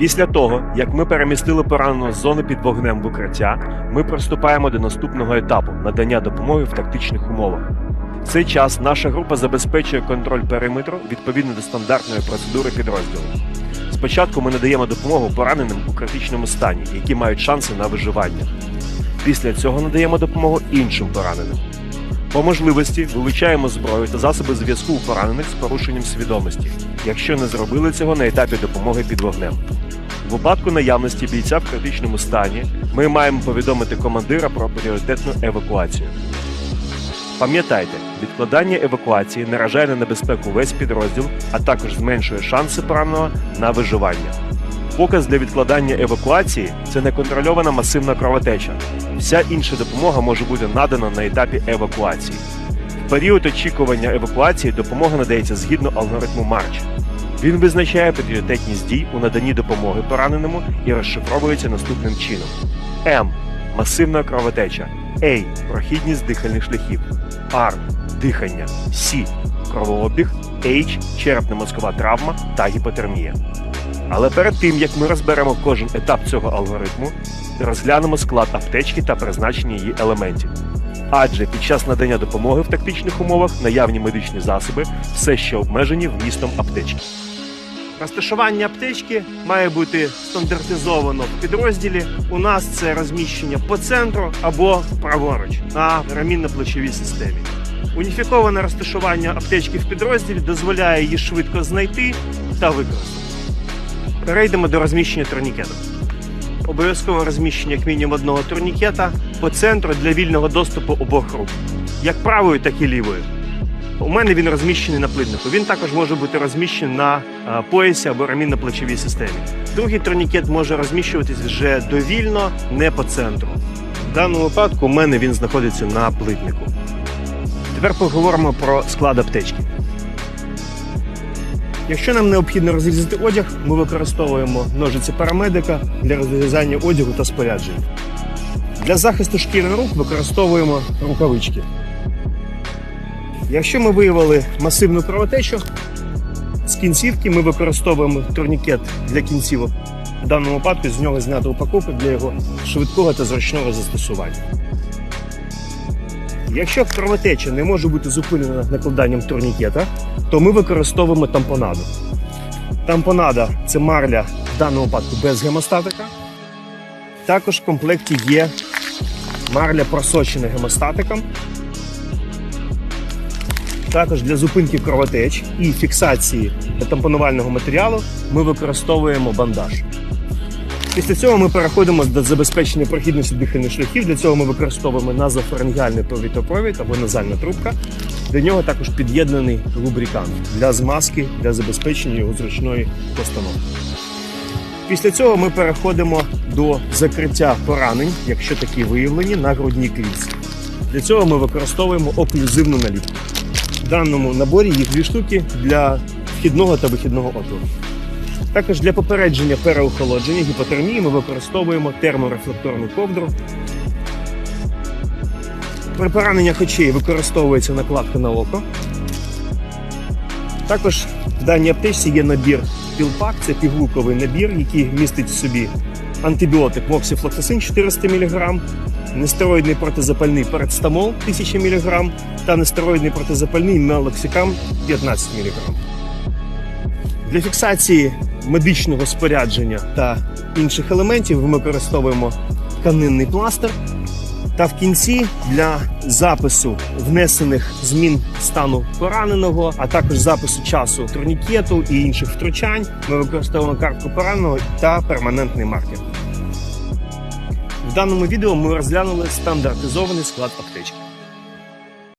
Після того, як ми перемістили пораненого з зони під вогнем в укриття, ми приступаємо до наступного етапу надання допомоги в тактичних умовах. В цей час наша група забезпечує контроль периметру відповідно до стандартної процедури підрозділу. Спочатку ми надаємо допомогу пораненим у критичному стані, які мають шанси на виживання. Після цього надаємо допомогу іншим пораненим. По можливості вилучаємо зброю та засоби зв'язку у поранених з порушенням свідомості, якщо не зробили цього на етапі допомоги під вогнем. Випадку наявності бійця в критичному стані ми маємо повідомити командира про пріоритетну евакуацію. Пам'ятайте, відкладання евакуації наражає на небезпеку весь підрозділ, а також зменшує шанси пораненого на виживання. Показ для відкладання евакуації це неконтрольована масивна кровотеча. Вся інша допомога може бути надана на етапі евакуації. В період очікування евакуації допомога надається згідно алгоритму Марч. Він визначає пріоритетність дій у наданні допомоги пораненому і розшифровується наступним чином: М. Масивна кровотеча. А. Прохідність дихальних шляхів. Р. Дихання. С. Кровообіг. H. Черепно-мозкова травма та гіпотермія. Але перед тим як ми розберемо кожен етап цього алгоритму, розглянемо склад аптечки та призначення її елементів. Адже під час надання допомоги в тактичних умовах наявні медичні засоби все ще обмежені вмістом аптечки. Розташування аптечки має бути стандартизовано в підрозділі. У нас це розміщення по центру або праворуч на рамінно-плечовій системі. Уніфіковане розташування аптечки в підрозділі дозволяє її швидко знайти та використати. Перейдемо до розміщення турнікету. Обов'язкове розміщення як мінімум одного турнікета по центру для вільного доступу обох рук, як правою, так і лівою. У мене він розміщений на плитнику. Він також може бути розміщений на е, поясі або рамінно-плечовій системі. Другий турнікет може розміщуватись вже довільно, не по центру. В даному випадку у мене він знаходиться на плитнику. Тепер поговоримо про склад аптечки. Якщо нам необхідно розрізати одяг, ми використовуємо ножиці парамедика для розрізання одягу та спорядження. Для захисту шкіри рук використовуємо рукавички. Якщо ми виявили масивну кровотечу, з кінцівки ми використовуємо турнікет для кінцівок. В даному випадку з нього знято упаковку для його швидкого та зручного застосування. Якщо кровотеча не може бути зупинена накладанням турнікета, то ми використовуємо тампонаду. Тампонада це марля в даному випадку без гемостатика. Також в комплекті є марля просочена гемостатиком. Також для зупинки кровотеч і фіксації тампонувального матеріалу ми використовуємо бандаж. Після цього ми переходимо до забезпечення прохідності дихальних шляхів. Для цього ми використовуємо назофарингіальний повітопровід або назальна трубка. До нього також під'єднаний лубрикант для змазки, для забезпечення його зручної постановки. Після цього ми переходимо до закриття поранень, якщо такі виявлені, на грудній клітці. Для цього ми використовуємо оклюзивну наліпку. Даному наборі їх дві штуки для вхідного та вихідного отвору. Також для попередження переохолодження гіпотермії ми використовуємо терморефлекторну ковдру. При пораненнях очей використовується накладка на око. Також в даній аптечці є набір пілпак, це півлуковий набір, який містить в собі антибіотик моксифлоксацин 400 мг, нестероїдний протизапальний парацетамол 1000 мг та нестероїдний протизапальний мелоксикам 15 мг. Для фіксації медичного спорядження та інших елементів ми використовуємо тканинний пластир. Та в кінці для запису внесених змін стану пораненого, а також запису часу турнікету і інших втручань, ми використовуємо картку пораненого та перманентний маркер. В даному відео ми розглянули стандартизований склад аптечки.